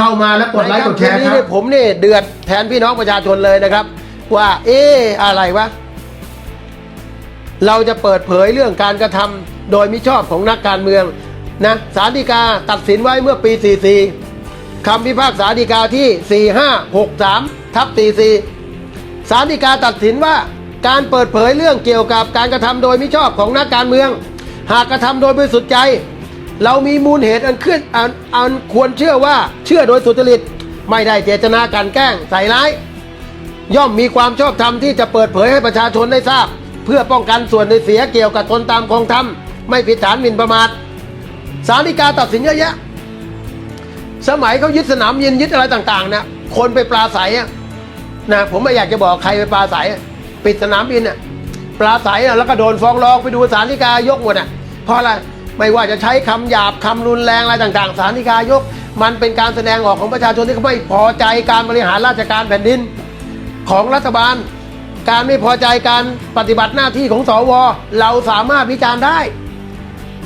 เข้ามาแล้วกดไลค์กดแชร์นคนี้รัเนี่บยผมเนี่ยเดือดแทนพี่น้องประชาชนเลยนะครับ ว่า เอ๊ะอะไรวะเราจะเปิดเผยเรื่องการกระทำโดยมิชอบของนักการเมืองนะสารดีกาตัดสินไว้เมื่อปี 44 คำพิพากษาดีกาที่ 4563 ทับ44 สารดีกาตัดสินว่าการเปิดเผยเรื่องเกี่ยวกับการกระทำโดยมิชอบของนักการเมือง หากกระทำโดยบริสุทธิ์ใจ เรามีมูลเหตุอันขึ้นอันอันควรเชื่อว่าเชื่อโดยสุจริต ไม่ได้เจตนากลันแกล้งใส่ร้าย ย่อมมีความชอบธรรมที่จะเปิดเผยให้ประชาชนได้ทราบ เพื่อป้องกันส่วนในเสียเกี่ยวกับตนตามกองธรรม ไม่ผิดฐานหมิ่นประมาทสารฎีกาตัดสินเยอะแยะ สมัยเขายึดสนามยินยึดอะไรต่างๆเนี่ยคนไปปลาใสนะผมไม่อยากจะบอกใครไปปลาใสปิดสนามบินอะปลาใสแล้วก็โดนฟ้องร้องไปดูสารฎีกายกหมดอะเพราะอะไร ไม่ว่าจะใช้คำหยาบคำรุนแรงอะไรต่างๆสารฎีกายก มันเป็นการแสดงออกของประชาชนที่เขาไม่พอใจการบริหารราชการแผ่นดิน ของรัฐบาล การไม่พอใจการปฏิบัติหน้าที่ของสวเราสามารถวิจารณ์ได้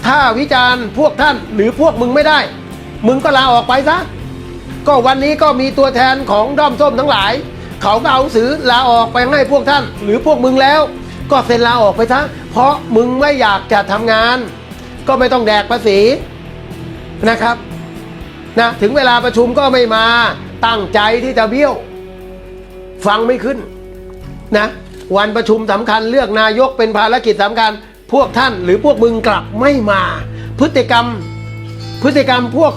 ถ้าวิจารณ์พวกท่านหรือพวกมึงไม่ได้ มึงก็ลาออกไปซะก็วันนี้ก็มีตัวแทนของด้อมส้มทั้งหลาย เขาก็เอาสือลาออกไปให้พวกท่าน หรือพวกมึงแล้ว ก็เซ็นลาออกไปซะเพราะมึงไม่อยากจะทำงาน ก็ไม่ต้องแดกภาษีนะครับนะถึงเวลาประชุมก็ไม่มาตั้งใจที่จะเบี้ยว ฟังไม่ขึ้นนะวันประชุมสำคัญเลือกนายกเป็นภารกิจสำคัญ พวกท่านหรือพวกมึงกลับไม่มา พฤติกรรมพฤติกรรมพวก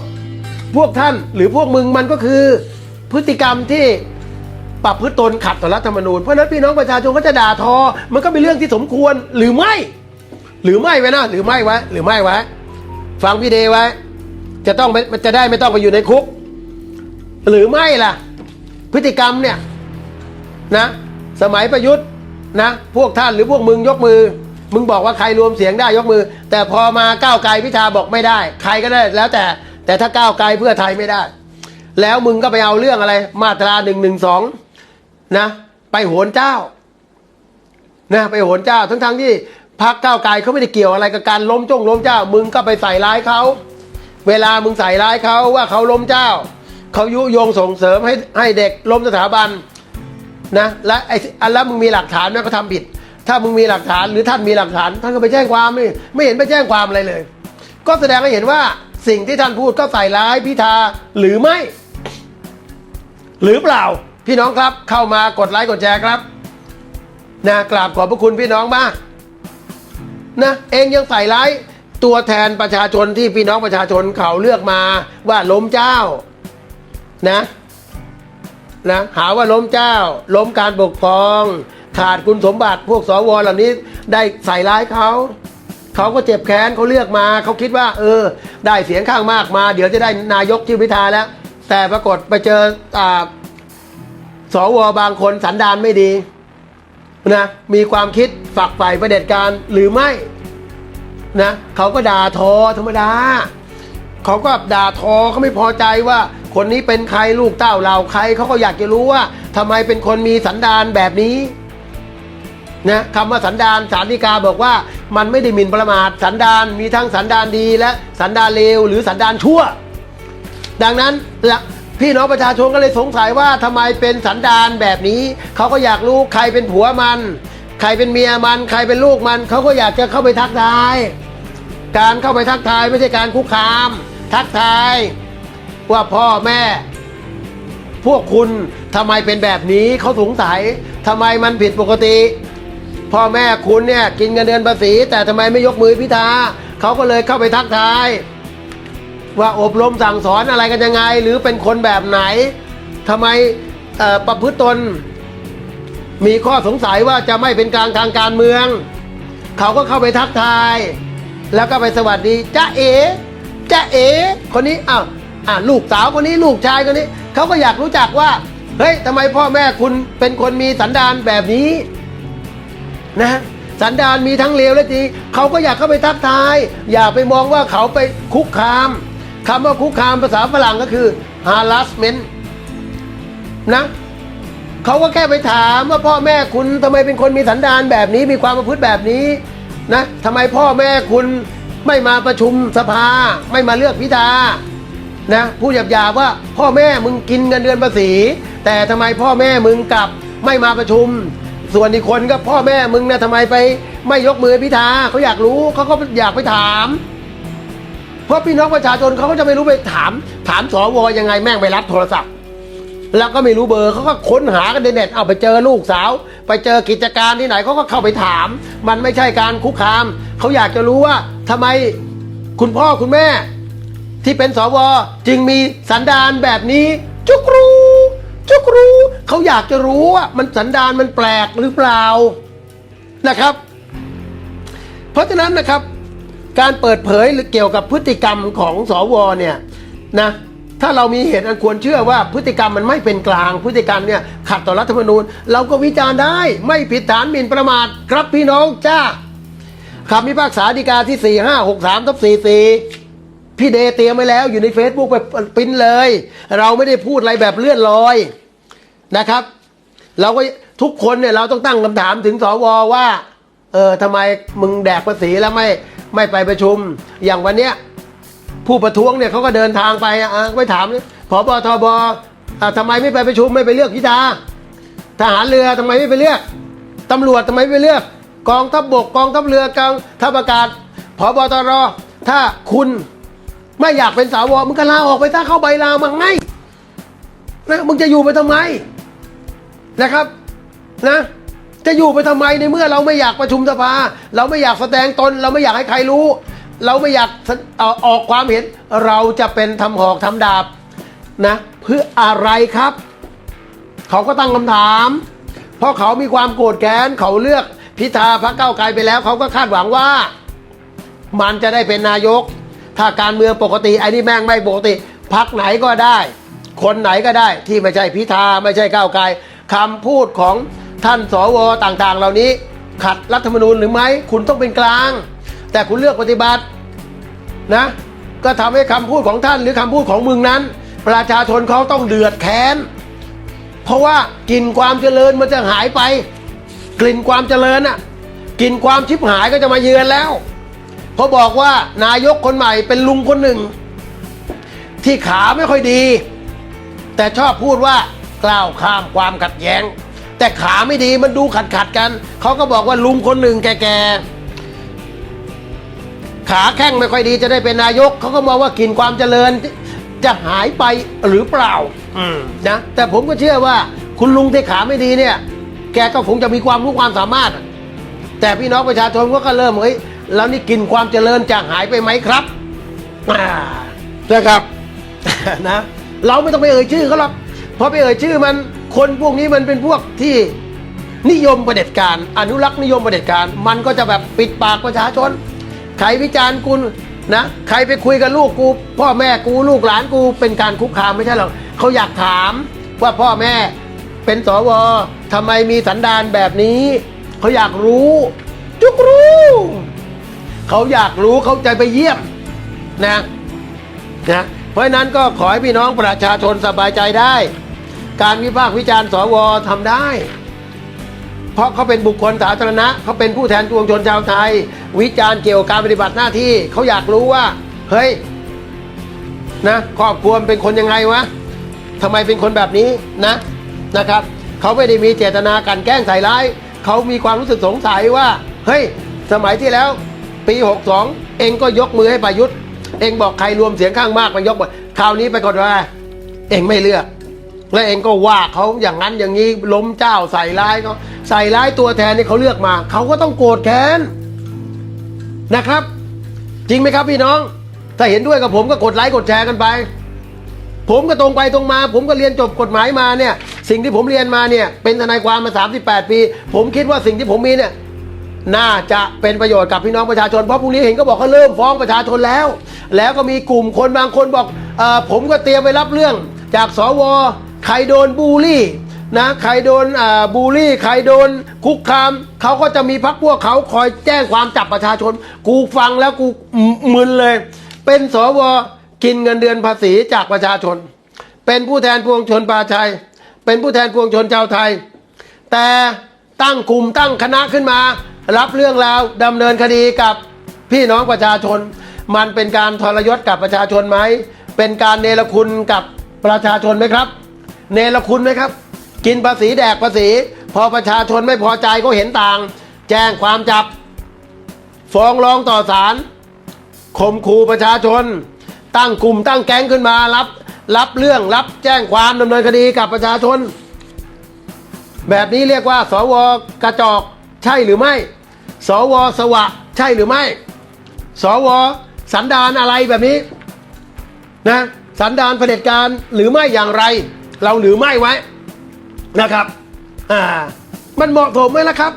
พวกท่านหรือพวกมึงมันก็คือ พฤติกรรมที่ปรับพฤติตนขัดต่อรัฐธรรมนูญเพราะนั้นพี่น้องประชาชนก็จะด่าทอ มันก็เป็นเรื่องที่สมควรหรือไม่ หรือไม่ไว้นะหรือไม่ไว้หรือไม่ไว้ ฟังพี่เดไว้ จะต้องไม่จะได้ไม่ต้องไปอยู่ในคุก หรือไม่ล่ะ พฤติกรรมเนี่ยนะ สมัยประยุทธ์นะ พวกท่านหรือพวกมึงยกมือ มึงบอกว่าใครรวมเสียงได้ยกมือ แต่พอมาก้าวไกลพิธาบอกไม่ได้ ใครก็ได้แล้วแต่แต่ถ้าก้าวไกลเพื่อไทยไม่ได้ แล้วมึงก็ไปเอาเรื่องอะไร มาตราหนึ่งหนึ่งสองนะ ไปโหนเจ้านะไปโหนเจ้าทั้งทั้งที่ พักก้าวไกลเขาไม่ได้เกี่ยวอะไรกับการล้มจงล้มเจ้า มึงก็ไปใส่ร้ายเขาเวลามึงใส่ร้ายเขาว่าเขาล้มเจ้าเขายุยงส่งเสริมให้ให้เด็กล้มสถาบันนะและไอ้อันแล้วมึงมีหลักฐานนะก็ทำผิด ถ้ามึงมีหลักฐานหรือท่านมีหลักฐานท่านก็ไปแจ้งความไม่ไม่เห็นไปแจ้งความอะไรเลย ก็แสดงให้เห็นว่าสิ่งที่ท่านพูดก็ใส่ร้ายพิธาหรือไม่ หรือเปล่าพี่น้องครับเข้ามากดไลค์กดแชร์ครับนะกราบขอบพระคุณพี่น้องมาก นะเองยังใส่ร้ายตัวแทนประชาชนที่พี่น้องประชาชนเขาเลือกมาว่าล้มเจ้านะนะหาว่าล้มเจ้า ล้มการปกครอง ขาดคุณสมบัติพวกสวเหล่านี้ได้ใส่ร้ายเขาเขาก็เจ็บแค้นเขาเลือกมาเขาคิดว่า เออ ได้เสียงข้างมากมา เดี๋ยวจะได้นายกชื่อพิธาแล้ว แต่ปรากฏไปเจออสวบางคนสันดานไม่ดี นะมีความคิดฝักใฝ่ประเด็จการหรือไม่นะเขาก็ด่าทอธรรมดาเขาก็ด่าทอเขาไม่พอใจว่าคนนี้เป็นใครลูกเต้าเราใครเขาก็อยากจะรู้ว่าทำไมเป็นคนมีสันดานแบบนี้นะคำว่าสันดานสารดีกาบอกว่ามันไม่ได้หมิ่นประมาทสันดานมีทั้งสันดานดีและสันดานเลวหรือสันดานชั่ว ดังนั้นละ พี่น้องประชาชนก็เลยสงสัยว่าทำไมเป็นสันดานแบบนี้ เขาก็อยากรู้ใครเป็นผัวมัน ใครเป็นเมียมัน ใครเป็นลูกมัน เขาก็อยากจะเข้าไปทักทาย การเข้าไปทักทายไม่ใช่การคุกคาม ทักทายว่าพ่อแม่ พวกคุณทำไมเป็นแบบนี้เขาสงสัยทำไมมันผิดปกติ พ่อแม่คุณเนี่ยกินเงินเดือนภาษี แต่ทำไมไม่ยกมือพิธาเขาก็เลยเข้าไปทักทาย ว่าอบรมสั่งสอนอะไรกันยังไง หรือเป็นคนแบบไหนทำไมประพฤติตน มีข้อสงสัยว่าจะไม่เป็นกลางทางการเมือง เขาก็เข้าไปทักทาย แล้วก็ไปสวัสดีจ้าเอ๋จ้าเอ๋คนนี้อ้าวอ่าลูกสาวคนนี้ลูกชายคนนี้เขาก็อยากรู้จักว่าเฮ้ยทำไมพ่อแม่คุณเป็นคนมีสันดานแบบนี้นะสันดานมีทั้งเลวและดีเขาก็อยากเข้าไปทักทาย อย่าไปมองว่าเขาไปคุกคาม คำว่าคุกคามภาษาฝรั่งก็คือ harassment นะเขาก็แค่ไปถามว่าพ่อแม่คุณทำไมเป็นคนมีสันดานแบบนี้ มีความประพฤติแบบนี้นะทำไมพ่อแม่คุณไม่มาประชุมสภา ไม่มาเลือกพิธานะผู้หยาบยาบๆว่าพ่อแม่มึงกินเงินเดือนภาษี แต่ทำไมพ่อแม่มึงกลับไม่มาประชุม ส่วนอีกคนก็พ่อแม่มึงนะทำไมไปไม่ยกมือพิธาเขาอยากรู้เขาก็อยากไปถาม เพราะพี่น้องประชาชนเขาก็จะไม่รู้ไปถาม ถามสวยังไงแม่งไปรับโทรศัพท์ แล้วก็ไม่รู้เบอร์เขาก็ค้นหากันในเน็ตเอาไปเจอลูกสาว ไปเจอกิจการที่ไหนเขาก็เข้าไปถาม มันไม่ใช่การคุกคามเขาอยากจะรู้ว่าทำไมคุณพ่อคุณแม่ ที่เป็นสวจึงมีสันดานแบบนี้ จุกรู้ จุกรู้เขาอยากจะรู้ว่ามันสันดานมันแปลกหรือเปล่านะครับ เพราะฉะนั้นนะครับ การเปิดเผยหรือเกี่ยวกับพฤติกรรมของสวเนี่ยนะถ้าเรามีเหตุอันควรเชื่อว่าพฤติกรรมมันไม่เป็นกลางพฤติกรรมเนี่ยขัดต่อรัฐธรรมนูญ เราก็วิจารณ์ได้ไม่ผิดฐานหมิ่นประมาทครับพี่น้องจ้าคำพิพากษาฎีกาที่ 4 5 6 3ทับ44 พี่เดเตรียมไว้แล้วอยู่ใน Facebook ไปปิ้นเลย เราไม่ได้พูดอะไรแบบเลื่อนลอยนะครับ เราก็ทุกคนเนี่ยเราต้องตั้งคำถามถึงสวว่า เออทำไมมึงแดกภาษีแล้วไม่ไม่ไปประชุม อย่างวันเนี้ยผู้ประท้วงเนี่ยเขาก็เดินทางไปอะไปถามผบทบอะทำไมไม่ไปประชุมไม่ไปเลือกพิธาทหารเรือทำไมไม่ไปเลือกตำรวจทำไมไม่ไปเลือก กองทัพบกกองทัพเรือกองทัพอากาศผบตรถ้าคุณไม่อยากเป็นสาวมึงก็ลาออกไปถ้าเข้าใบลามาไงนะมึงจะอยู่ไปทำไมนะครับนะ จะอยู่ไปทำไมในเมื่อเราไม่อยากประชุมสภา เราไม่อยากแสดงตน เราไม่อยากให้ใครรู้ เราไม่อยากอออกความเห็น เราจะเป็นทำหอกทำดาบนะเพื่ออะไรครับ เขาก็ตั้งคำถาม เพราะเขามีความโกรธแค้นเขาเลือกพิธาพรรคเก้าไกลไปแล้ว เขาก็คาดหวังว่า มันจะได้เป็นนายก ถ้าการเมืองปกติไอ้นี่แม่งไม่ปกติพักไหนก็ได้ คนไหนก็ได้ที่ไม่ใช่พิธาไม่ใช่ก้าวไกลคำพูดของ ท่านสวต่างๆ เหล่านี้ ขัดรัฐธรรมนูญหรือไม่คุณต้องเป็นกลาง แต่คุณเลือกปฏิบัตินะ ก็ทำให้คำพูดของท่านหรือคำพูดของมึงนั้น ประชาชนเขาต้องเดือดแค้น เพราะว่ากลิ่นความเจริญมันจะหายไป กลิ่นความเจริญอะกลิ่นความชิบหายก็จะมาเยือนแล้วเพราะบอกว่านายกคนใหม่เป็นลุงคนหนึ่ง ที่ขาไม่ค่อยดี แต่ชอบพูดว่ากล้าวข้ามความขัดแย้ง แต่ขาไม่ดีมันดูขัดขัดๆกัน เขาก็บอกว่าลุงคนหนึ่งแก่ๆขาแข้งไม่ค่อยดีจะได้เป็นนายก เขาก็มองว่ากินความเจริญจะหายไปหรือเปล่านะแต่ผมก็เชื่อว่า คุณลุงที่ขาไม่ดีเนี่ย แกก็คงจะมีความรู้ความสามารถ แต่พี่น้องประชาชนก็เริ่มเฮ้ยแล้วนี่กินความเจริญจะหายไปไหมครับอ่านะครับนะเราไม่ต้องไปเอ่ยชื่อเขาหรอกเพราะไปเอ่ยชื่อมัน คนพวกนี้มันเป็นพวกที่นิยมประเด็จการ อนุรักษ์นิยมประเด็จการ มันก็จะแบบปิดปากประชาชน ใครวิจารณ์กูนะ ใครไปคุยกับลูกกู พ่อแม่กูลูกหลานกูเป็นการคุกคามไม่ใช่หรอกเขาอยากถามว่าพ่อแม่เป็นสวทำไมมีสันดานแบบนี้ เขาอยากรู้จุกรู้เขาอยากรู้เขาใจไปเยี่ยมนะนะเพราะฉะนั้นก็ขอให้พี่น้องประชาชนสบายใจได้ การวิพากษ์วิจารณ์สวทำได้ เพราะเขาเป็นบุคคลสาธารณะเขาเป็นผู้แทนปวงชนชาวไทย วิจารณ์เกี่ยวกับการปฏิบัติหน้าที่เขาอยากรู้ว่า เฮ้ยนะครอบครัวเป็นคนยังไงวะทำไมเป็นคนแบบนี้นะนะครับเขาไม่ได้มีเจตนากลันแกล้งใส่ร้ายเขามีความรู้สึกสงสัยว่า เฮ้ย สมัยที่แล้ว ปี 62 เองก็ยกมือให้ประยุทธ์ เองบอกใครรวมเสียงข้างมากมายกหมดคราวนี้ไปกดว่า เองไม่เลือก และเองก็ว่าเขาอย่างนั้นอย่างนี้ล้มเจ้าใส่ร้ายเขาใส่ร้ายตัวแทนที่เขาเลือกมา เขาก็ต้องโกรธแค้นนะครับ จริงไหมครับพี่น้อง ถ้าเห็นด้วยกับผมก็กดไลค์กดแชร์กันไป ผมก็ตรงไปตรงมา ผมก็เรียนจบกฎหมายมาเนี่ย สิ่งที่ผมเรียนมาเนี่ย เป็นทนายความมา 38 ปี ผมคิดว่าสิ่งที่ผมมีเนี่ยน่าจะเป็นประโยชน์กับพี่น้องประชาชนเพราะพรุ่งนี้เห็นก็บอกเขาเริ่มฟ้องประชาชนแล้ว แล้วก็มีกลุ่มคนบางคนบอกเออผมก็เตรียมไปรับเรื่องจากสว ใครโดนบูลลี่นะใครโดนบูลลี่ ใครโดนคุกคามเขาก็จะมีพักพวกเขาคอยแจ้งความจับประชาชน กูฟังแล้วกูมึนเลย เป็นสวกินเงินเดือนภาษีจากประชาชน เป็นผู้แทนพวงชนปาชัยเป็นผู้แทนพวงชนชาวไทย แต่ตั้งกลุ่มตั้งคณะขึ้นมา รับเรื่องราวดำเนินคดีกับพี่น้องประชาชน มันเป็นการทรยศกับประชาชนไหมเป็นการเนรคุณกับประชาชนไหมครับ เนรคุณไหมครับ กินภาษีแดกภาษี พอประชาชนไม่พอใจก็เห็นต่าง แจ้งความจับ ฟ้องร้องต่อศาลข่มขู่ประชาชน ตั้งกลุ่มตั้งแก๊งขึ้นมารับ รับเรื่องรับแจ้งความดำเนินคดีกับประชาชน แบบนี้เรียกว่า สวกระจอกใช่หรือไม่ สวสวะใช่หรือไม่ สวสันดานอะไรแบบนี้นะสันดานเผด็จการหรือไม่อย่างไร เราหรือไม่ไว้นะครับ อ่า มันเหมาะสมไหมล่ะครับ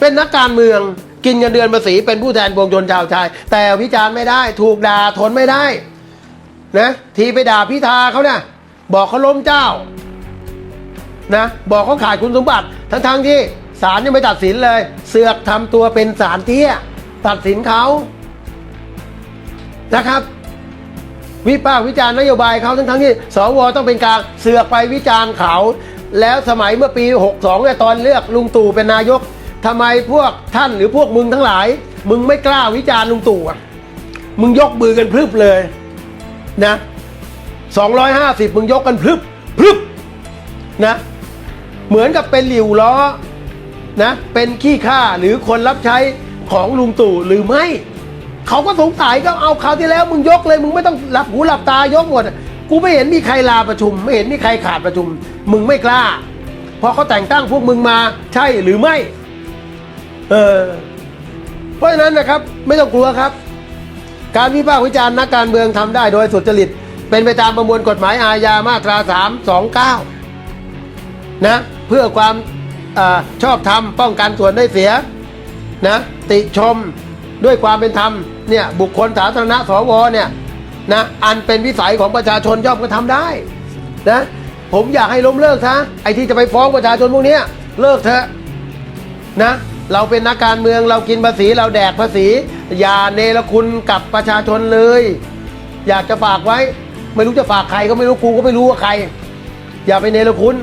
เป็นนักการเมืองกินเงินเดือนภาษีเป็นผู้แทนปวงชนชาวไทยแต่วิจารณ์ไม่ได้ ถูกด่าทนไม่ได้ นะ ทีไปด่าพิธาเขาเนี่ยบอกเขาล้มเจ้า นะ บอกเขาขาดคุณสมบัติ ทั้งทงที่ศาลยังไม่ตัดสินเลย เสือกทำตัวเป็นศาลเตี้ย ตัดสินเขานะครับ วิพากษ์วิจารณ์นโยบายเขาทั้งทั้งๆที่สวต้องเป็นกลารเสือกไปวิจารณ์เขา แล้วสมัยเมื่อปี 62เนี่ยตอนเลือกลุงตู่เป็นนายกทำไมพวกท่านหรือพวกมึงทั้งหลาย มึงไม่กล้าวิจารณ์ลุงตู่อะมึงยกมือกันพรึบเลยนะ250 มึงยกกันพรึบพรึบนะเหมือนกับเป็นหลิวล้อนะเป็นขี้ข้าหรือคนรับใช้ของลุงตู่หรือไม่ เขาก็สงสัยก็เอาคราวที่แล้วมึงยกเลย มึงไม่ต้องหลับหูหลับตายกหมด กูไม่เห็นมีใครลาประชุม ไม่เห็นมีใครขาดประชุม มึงไม่กล้า เพราะเขาแต่งตั้งพวกมึงมาใช่หรือไม่ เออ เพราะฉะนั้นนะครับ ไม่ต้องกลัวครับ การวิพากษ์วิจารณ์นักการเมืองทำได้โดยสุจริต เป็นไปตามประมวลกฎหมายอาญามาตรา 329 นะ เพื่อความอชอบธรรมป้องกันส่วนได้เสียนะติชมด้วยความเป็นธรรม เนี่ยบุคคลสาธารณะสวเนี่ยนะอันเป็นวิสัยของประชาชนย่อมกระทำได้นะผมอยากให้ล้มเลิกซะไอ้ที่จะไปฟ้องประชาชนพวกนี้เลิกเถอะนะเราเป็นนักการเมืองเรากินภาษีเราแดกภาษี อย่าเนรคุณกับประชาชนเลย อยากจะฝากไว้ ไม่รู้จะฝากใครก็ไม่รู้กูก็ไม่รู้ว่าใคร อย่าไปเนรคุณ